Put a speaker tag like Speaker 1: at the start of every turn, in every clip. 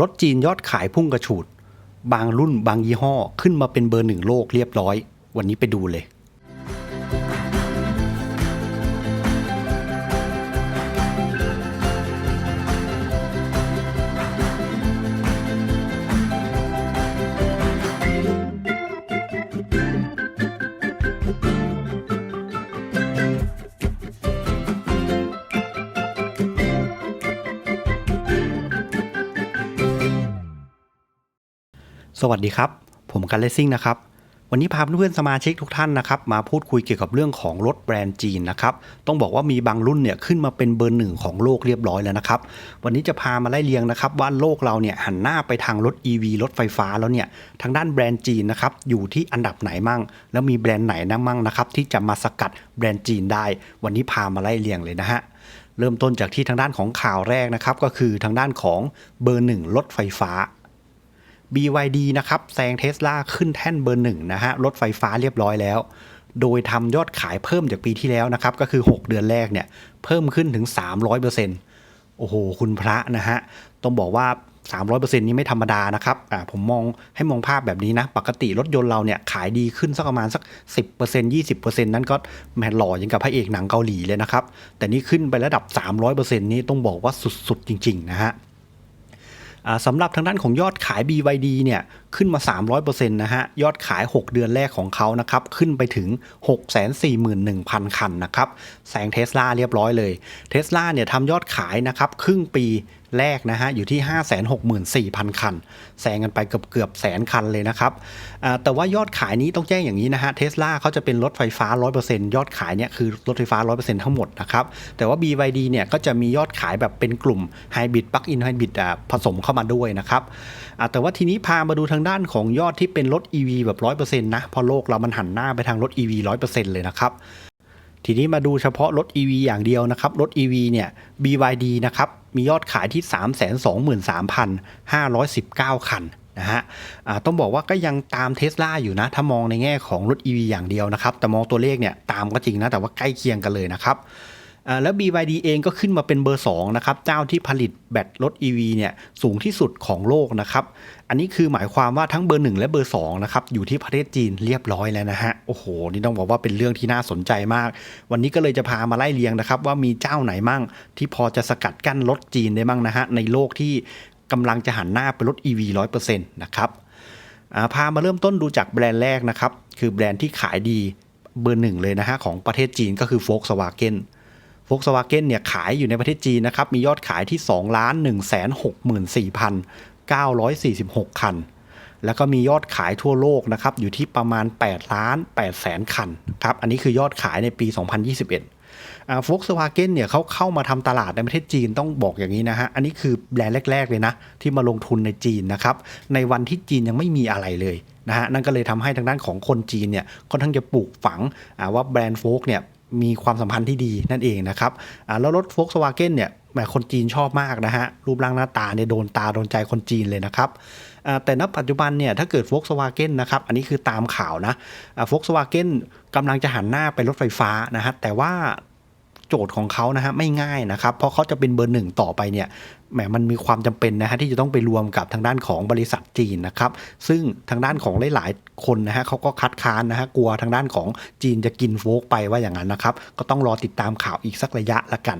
Speaker 1: รถจีนยอดขายพุ่งกระฉูด บางรุ่นบางยี่ห้อขึ้นมาเป็นเบอร์หนึ่งโลกเรียบร้อย วันนี้ไปดูเลย สวัสดีครับ ผมกันเลสซิ่งนะครับ วันนี้พาเพื่อนๆสมาชิกทุกท่านนะครับ มาพูดคุยเกี่ยวกับเรื่องของรถแบรนด์จีนนะครับ ต้องบอกว่ามีบางรุ่นเนี่ยขึ้นมาเป็นเบอร์หนึ่งของโลกเรียบร้อยแล้วนะครับ วันนี้จะพามาไล่เรียงนะครับ ว่าโลกเราเนี่ยหันหน้าไปทางรถ EV รถไฟฟ้าแล้วเนี่ยทางด้านแบรนด์จีนนะครับอยู่ที่อันดับไหนมั่ง แล้วมีแบรนด์ไหนนะมั่งนะครับที่จะมาสกัดแบรนด์จีนได้ วันนี้พามาไล่เรียงเลยนะฮะเริ่มต้นจากที่ทางด้านของข่าวแรกนะครับก็คือทางด้านของเบอร์หนึ่งรถไฟฟ้า BYD นะครับแซงเทสลาขึ้นแท่นเบอร์หนึ่งนะฮะรถไฟฟ้าเรียบร้อยแล้ว โดยทำยอดขายเพิ่มจากปีที่แล้วนะครับ ก็คือ 6 เดือนแรกเนี่ย เพิ่มขึ้นถึง 300%โอ้โห คุณพระนะฮะ ต้องบอกว่า 300%นี้ไม่ธรรมดานะครับอ่าผมมองให้มองภาพแบบนี้นะ ปกติรถยนต์เราเนี่ยขายดีขึ้นสักประมาณสัก 10% 20%นั้นก็แหมหล่อยังกับพระเอกหนังเกาหลีเลยนะครับ แต่นี่ขึ้นไประดับ 300%นี้ต้องบอกว่าสุดๆจริง ๆ นะฮะ สำหรับทางด้านของยอดขาย BYD เนี่ยขึ้นมา 300%นะฮะ ยอดขาย 6 เดือนแรกของเขานะครับ ขึ้นไปถึง 641,000 คันนะครับ แซงเทสลาเรียบร้อยเลยเทสลาเนี่ยทำยอดขายนะครับ ครึ่งปีแรกนะฮะอยู่ที่ 564,000 คัน แซงกันไปเกือบเกือบแสนคันเลยนะครับแต่ว่ายอดขายนี้ต้องแจ้งอย่างนี้นะฮะเทสลาเขาจะเป็นรถไฟฟ้า 100%ยอดขายเนี่ยคือรถไฟฟ้า 100%ทั้งหมดนะครับ แต่ว่า BYD เนี่ยก็จะมียอดขายแบบเป็นกลุ่มไฮบริดปลั๊กอินไฮบริดผสมเข้ามาด้วยนะครับแต่ว่าทีนี้พามาดูทางด้านของยอดที่เป็นรถ EV แบบ 100%นะเพราะโลกเรามันหันหน้าไปทางรถ EV 100%เลยนะครับ ทีนี้มาดูเฉพาะรถ EV อย่างเดียวนะครับ รถ EV เนี่ย BYD นะครับ มียอดขายที่ 323,519 คันนะฮะต้องบอกว่าก็ยังตามเทสลาอยู่นะ ถ้ามองในแง่ของรถ EV อย่างเดียวนะครับ แต่มองตัวเลขเนี่ยตามก็จริงนะ แต่ว่าใกล้เคียงกันเลยนะครับ แล้ว BYD เองก็ขึ้นมาเป็นเบอร์2นะครับเจ้าที่ผลิตแบตรถ EV เนี่ยสูงที่สุดของโลกนะครับ อันนี้คือหมายความว่าทั้งเบอร์ 1 และเบอร์2นะครับอยู่ที่ประเทศจีนเรียบร้อยแล้วนะฮะโอ้โหนี่ต้องบอกว่าเป็นเรื่องที่น่าสนใจมาก วันนี้ก็เลยจะพามาไล่เรียงนะครับว่ามีเจ้าไหนมั่ง ที่พอจะสกัดกั้นรถจีนได้มั่งนะฮะในโลกที่กำลังจะหันหน้าไปรถ EV 100%นะครับาพามาเริ่มต้นดูจากแบรนด์แรกนะครับคือแบรนด์ที่ขายดีเบอร์หนึ่งเลยนะฮะของประเทศจีนก็คือ Volkswagen Volkswagen เนี่ยขายอยู่ในประเทศจีนนะครับ มียอดขายที่2ล้าน1 6 4 946 คัน แล้วก็มียอดขายทั่วโลกนะครับ อยู่ที่ประมาณ8ล้าน8แสนคันครับ อันนี้คือยอดขายในปี 2021อ่า Volkswagen เนี่ยเขาเข้ามาทำตลาดในประเทศจีนต้องบอกอย่างนี้นะฮะ อันนี้คือแบรนด์แรก ๆ เลยนะ ที่มาลงทุนในจีนนะครับ ในวันที่จีนยังไม่มีอะไรเลยนะฮะ นั่นก็เลยทำให้ทางด้านของคนจีนเนี่ยค่อนข้างจะปลูกฝังว่าแบรนด์โฟกเนี่ย มีความสัมพันธ์ที่ดีนั่นเองนะครับแล้วรถ Volkswagen เนี่ยแหมคนจีนชอบมากนะฮะ รูปร่างหน้าตาเนี่ยโดนตาโดนใจคนจีนเลยนะครับแต่ณปัจจุบันเนี่ยถ้าเกิด Volkswagen นะครับ อันนี้คือตามข่าวนะอ่า Volkswagen กำลังจะหันหน้าไปรถไฟฟ้านะฮะแต่ว่า โจทย์ของเขานะฮะไม่ง่ายนะครับ เพราะเขาจะเป็นเบอร์หนึ่งต่อไปเนี่ยแหมมันมีความจำเป็นนะฮะที่จะต้องไปรวมกับทางด้านของบริษัทจีนนะครับ ซึ่งทางด้านของหลายๆคนนะฮะเขาก็คัดค้านนะฮะกลัวทางด้านของจีนจะกินโฟกไปว่าอย่างนั้นนะครับ ก็ต้องรอติดตามข่าวอีกสักระยะละกัน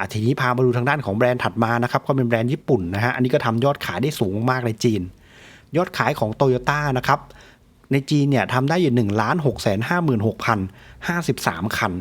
Speaker 1: อะทีนี้พามาดูทางด้านของแบรนด์ถัดมานะครับก็เป็นแบรนด์ญี่ปุ่นนะฮะอันนี้ก็ทำยอดขายได้สูงมากในจีน ยอดขายของโตโยต้านะครับในจีนเนี่ยทำได้อยู่1ล้าน6 5 6 0 53คัน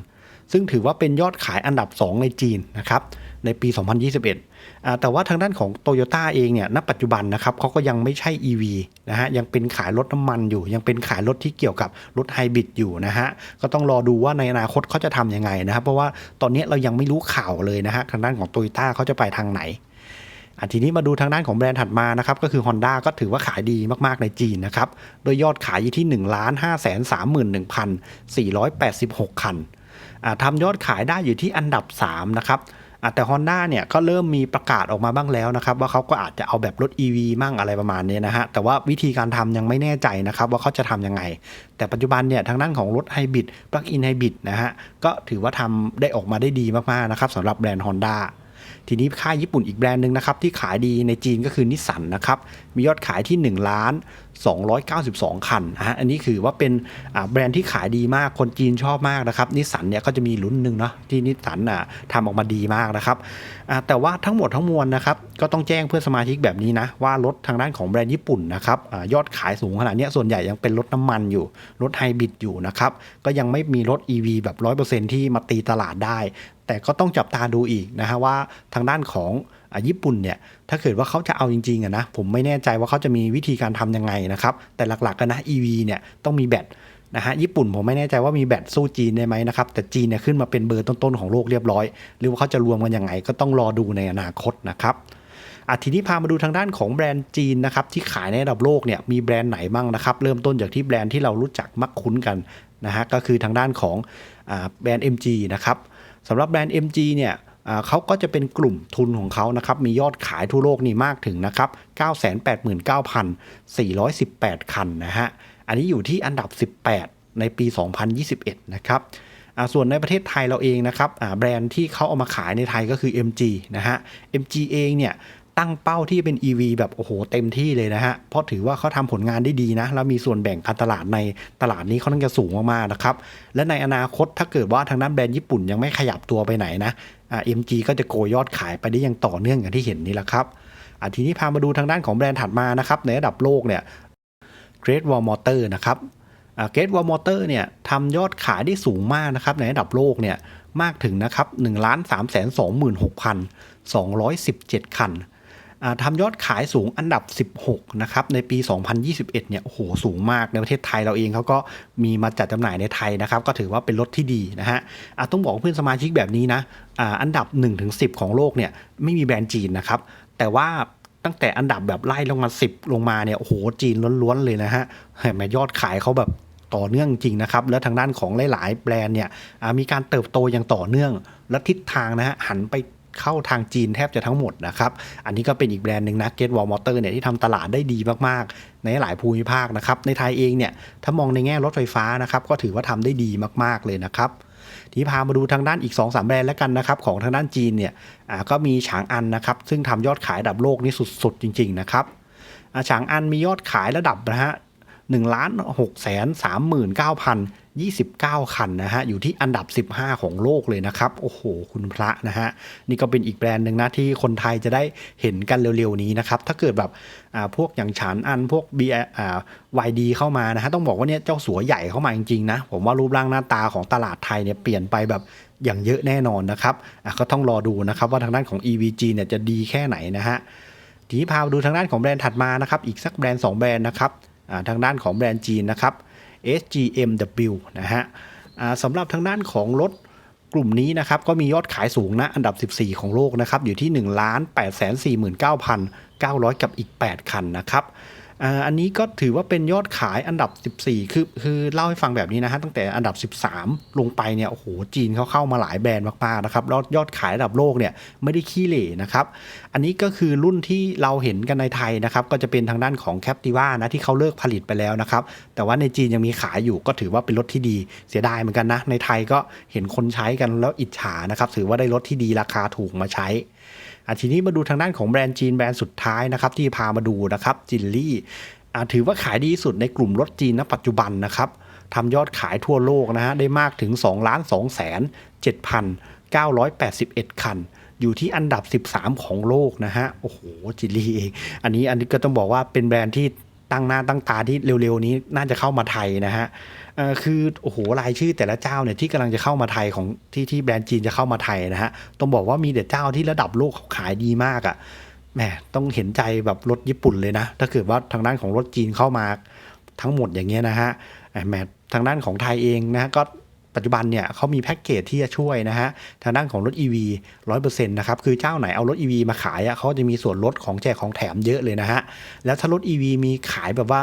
Speaker 1: ซึ่งถือว่าเป็นยอดขายอันดับ 2 ในจีนนะครับในปี 2021อ่าแต่ว่าทางด้านของโตโยต้าเองเนี่ยณปัจจุบันนะครับเขาก็ยังไม่ใช่ EV นะฮะยังเป็นขายรถน้ำมันอยู่ ยังเป็นขายรถที่เกี่ยวกับรถไฮบริดอยู่นะฮะก็ต้องรอดูว่าในอนาคตเขาจะทำยังไงนะครับ เพราะว่าตอนนี้เรายังไม่รู้ข่าวเลยนะฮะทางด้านของโตโยต้าเขาจะไปทางไหนอะทีนี้มาดูทางด้านของแบรนด์ถัดมานะครับก็คือ Honda ก็ถือว่าขายดีมากๆในจีนนะครับ โดยยอดขายอยู่ที่ 1 5 3 1 4 8 6 คันอ่า ทำยอดขายได้อยู่ที่อันดับ 3 นะครับแต่ Honda เนี่ยก็เริ่มมีประกาศออกมาบ้างแล้วนะครับ ว่าเขาก็อาจจะเอาแบบรถ EV มั่งอะไรประมาณนี้นะฮะ แต่ว่าวิธีการทำยังไม่แน่ใจนะครับ ว่าเขาจะทำยังไง แต่ปัจจุบันเนี่ยทางด้านของรถไฮบริดปลั๊กอินไฮบริดนะฮะ ก็ถือว่าทำได้ออกมาได้ดีมาก ๆ นะครับสำหรับแบรนด์ Honda ทีนี้ค่ายญี่ปุ่นอีกแบรนด์หนึ่งนะครับ ที่ขายดีในจีนก็คือนิสสันนะครับ มียอดขายที่ 1 ล้าน 292 คันนะฮะอันนี้คือว่าเป็นแบรนด์ที่ขายดีมากคนจีนชอบมากนะครับนิสสันเนี่ยก็จะมีรุ่นหนึ่งเนาะที่นิสสันอะทำออกมาดีมากนะครับแต่ว่าทั้งหมดทั้งมวลนะครับก็ต้องแจ้งเพื่อนสมาชิกแบบนี้นะว่ารถทางด้านของแบรนด์ญี่ปุ่นนะครับอยอดขายสูงขนาดนี้ส่วนใหญ่ยังเป็นรถน้ำมันอยู่ รถไฮบริดอยู่นะครับก็ยังไม่มีรถ EV แบบ 100%ที่มาตีตลาดได้ แต่ก็ต้องจับตาดูอีกนะฮะว่าทางด้านของญี่ปุ่นเนี่ยถ้าเกิดว่าเขาจะเอาจริงๆอะนะผมไม่แน่ใจว่าเขาจะมีวิธีการทำยังไงนะครับ แต่หลักๆกันนะ EV เนี่ยต้องมีแบตนะฮะญี่ปุ่นผมไม่แน่ใจว่ามีแบตสู้จีนได้ไหมนะครับแต่จีนเนี่ยขึ้นมาเป็นเบอร์ต้นๆของโลกเรียบร้อย หรือว่าเขาจะรวมกันยังไงก็ต้องรอดูในอนาคตนะครับอะทีนี้พามาดูทางด้านของแบรนด์จีนนะครับที่ขายในระดับโลกเนี่ยมีแบรนด์ไหนบ้างนะครับเริ่มต้นจากที่แบรนด์ที่เรารู้จักมักคุ้นกันนะฮะก็คือทางด้านของอ่าแบรนด์ MG นะครับสำหรับแบรนด์ MG เนี่ย เขาก็จะเป็นกลุ่มทุนของเขานะครับมียอดขายทั่วโลกนี่มากถึงนะครับ989,418 คันนะฮะอันนี้อยู่ที่อันดับ 18 ในปี 2021 นะครับส่วนในประเทศไทยเราเองนะครับแบรนด์ที่เขาเอามาขายในไทยก็คือ MG นะฮะ MG เองเนี่ยตั้งเป้าที่เป็น EV แบบโอ้โหเต็มที่เลยนะฮะ เพราะถือว่าเขาทำผลงานได้ดีนะ แล้วมีส่วนแบ่งการตลาดในตลาดนี้เขาต้องจะสูงมากๆนะครับ และในอนาคตถ้าเกิดว่าทางด้านแบรนด์ญี่ปุ่นยังไม่ขยับตัวไปไหนนะ เอ็มจีก็จะโกยยอดขายไปได้อย่างต่อเนื่องอย่างที่เห็นนี่แหละครับอ่าทีนี้พามาดูทางด้านของแบรนด์ถัดมานะครับ ในระดับโลกเนี่ยเกรดวอลมอเตอร์นะครับเกรดวอลมอเตอร์เนี่ยทำยอดขายได้สูงมากนะครับ ในระดับโลกเนี่ยมากถึงนะครับ1ล้าน3 2 6 217 คันอ่า ทำยอดขายสูงอันดับ 16 นะครับ ในปี 2021 เนี่ย โอ้โห สูงมาก ในประเทศไทยเราเองเขาก็มีมาจัดจำหน่ายในไทยนะครับ ก็ถือว่าเป็นรถที่ดีนะฮะต้องบอกเพื่อนสมาชิกแบบนี้นะอันดับ 1-10 ของโลกเนี่ย ไม่มีแบรนด์จีนนะครับ แต่ว่าตั้งแต่อันดับแบบไล่ลงมา 10 ลงมาเนี่ย โอ้โห จีนล้วนๆ เลยนะฮะแหมยอดขายเขาแบบต่อเนื่องจริงนะครับ แล้วทางด้านของหลาย ๆ แบรนด์เนี่ยมีการเติบโตอย่างต่อเนื่อง และทิศทางนะฮะหันไป เข้าทางจีนแทบจะทั้งหมดนะครับ อันนี้ก็เป็นอีกแบรนด์หนึ่งนะ Get Wall Motor เนี่ยที่ทำตลาดได้ดีมากๆ ในหลายภูมิภาคนะครับ ในไทยเองเนี่ยถ้ามองในแง่รถไฟฟ้านะครับก็ถือว่าทำได้ดีมากๆเลยนะครับทีนี้พามาดูทางด้านอีก 2-3 แบรนด์แล้วกันนะครับ ของทางด้านจีนเนี่ยก็มีฉางอันนะครับซึ่งทำยอดขายระดับโลกนี่สุดๆ จริง ๆ นะครับอ่าฉางอันมียอดขายระดับนะฮะ 1ล้าน6แสน39,029 คันนะฮะ อยู่ที่อันดับ 15 ของโลกเลยนะครับ โอ้โห คุณพระนะฮะ นี่ก็เป็นอีกแบรนด์หนึ่งนะที่คนไทยจะได้เห็นกันเร็วๆนี้นะครับ ถ้าเกิดแบบพวกอย่างฉานอันพวก B อ่า YD เข้ามานะฮะ ต้องบอกว่าเนี่ยเจ้าสัวใหญ่เข้ามาจริงๆนะ ผมว่ารูปร่างหน้าตาของตลาดไทยเนี่ยเปลี่ยนไปแบบอย่างเยอะแน่นอนนะครับก็ต้องรอดูนะครับว่าทางด้านของ EVG เนี่ยจะดีแค่ไหนนะฮะทีนี้พาดูทางด้านของแบรนด์ถัดมานะครับ อีกสักแบรนด์ 2 แบรนด์นะครับ ทางด้านของแบรนด์จีนนะครับ SGMW นะฮะสำหรับทางด้านของรถกลุ่มนี้นะครับก็มียอดขายสูงนะอันดับ 14 ของโลกนะครับอยู่ที่1ล้าน8 4 9 900 กับอีก 8 คันนะครับ อันนี้ก็ถือว่าเป็นยอดขายอันดับ 14 คือคือเล่าให้ฟังแบบนี้นะฮะตั้งแต่อันดับ 13 ลงไปเนี่ยโอ้โหจีนเขาเข้ามาหลายแบรนด์มากๆนะครับแล้วยอดขายระดับโลกเนี่ยไม่ได้ขี้เหร่นะครับ อันนี้ก็คือรุ่นที่เราเห็นกันในไทยนะครับก็จะเป็นทางด้านของ Captiva นะที่เขาเลิกผลิตไปแล้วนะครับแต่ว่าในจีนยังมีขายอยู่ก็ถือว่าเป็นรถที่ดีเสียดายเหมือนกันนะในไทยก็เห็นคนใช้กันแล้วอิจฉานะครับถือว่าได้รถที่ดีราคาถูกมาใช้ อะทีนี้มาดูทางด้านของแบรนด์จีนแบรนด์สุดท้ายนะครับที่พามาดูนะครับจินลี่อะถือว่าขายดีที่สุดในกลุ่มรถจีนณปัจจุบันนะครับทำยอดขายทั่วโลกนะฮะได้มากถึง2ล้าน2แสน7,981 คัน อยู่ที่อันดับ 13 ของโลกนะฮะโอ้โหจิลลี่เองอันนี้อันนี้ก็ต้องบอกว่าเป็นแบรนด์ที่ตั้งหน้าตั้งตาที่เร็วๆนี้น่าจะเข้ามาไทยนะฮะ คือโอ้โหรายชื่อแต่ละเจ้าเนี่ยที่กำลังจะเข้ามาไทยของที่ที่แบรนด์จีนจะเข้ามาไทยนะฮะต้องบอกว่ามีแต่เจ้าที่ระดับโลกเขาขายดีมากอะ่ะแหมต้องเห็นใจแบบรถญี่ปุ่นเลยนะ ถ้าเกิดว่าทางด้านของรถจีนเข้ามาทั้งหมดอย่างเงี้ยนะฮะแหมทางด้านของไทยเองนะก็ปัจจุบันเนี่ยเขามีแพ็กเกจที่จะช่วยนะฮะทางด้านของรถ EV 100%นะครับคือเจ้าไหนเอารถ EV มาขายอะเขาจะมีส่วนลดของแจกของแถมเยอะเลยนะฮะแล้วถ้ารถ EV มีขายแบบว่า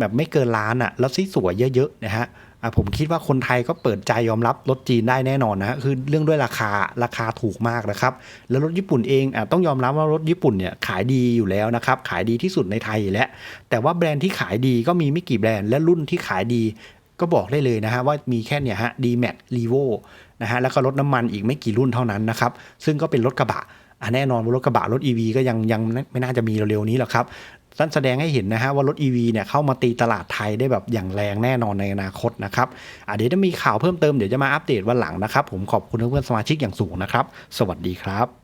Speaker 1: แบบไม่เกินล้านอะแล้วซีสวยเยอะๆนะฮะอะผมคิดว่าคนไทยก็เปิดใจยอมรับรถจีนได้แน่นอนนะคือเรื่องด้วยราคาราคาถูกมากนะครับ แล้วรถญี่ปุ่นเองอะต้องยอมรับว่ารถญี่ปุ่นเนี่ยขายดีอยู่แล้วนะครับ ขายดีที่สุดในไทยอยู่แล้วแต่ว่าแบรนด์ที่ขายดีก็มีไม่กี่แบรนด์และรุ่นที่ขายดีก็บอกได้เลยนะฮะว่ามีแค่เนี่ยฮะ D-Max r e v o นะฮะแล้วก็รถน้ำมันอีกไม่กี่รุ่นเท่านั้นนะครับ ซึ่งก็เป็นรถกระบะอะแน่นอนว่ารถกระบะรถ EV ก็ยังยังไม่น่าจะมีเร็วๆนี้หรอกครับ นั่นแสดงให้เห็นนะฮะว่ารถ EV เนี่ยเข้ามาตีตลาดไทยได้แบบอย่างแรงแน่นอนในอนาคตนะครับอะเดี๋ยวถ้มีข่าวเพิ่มเติมเดี๋ยวจะมาอัปเดตวันหลังนะครับ ผมขอบคุณเพื่อนสมาชิกอย่างสูงนะครับ สวัสดีครับ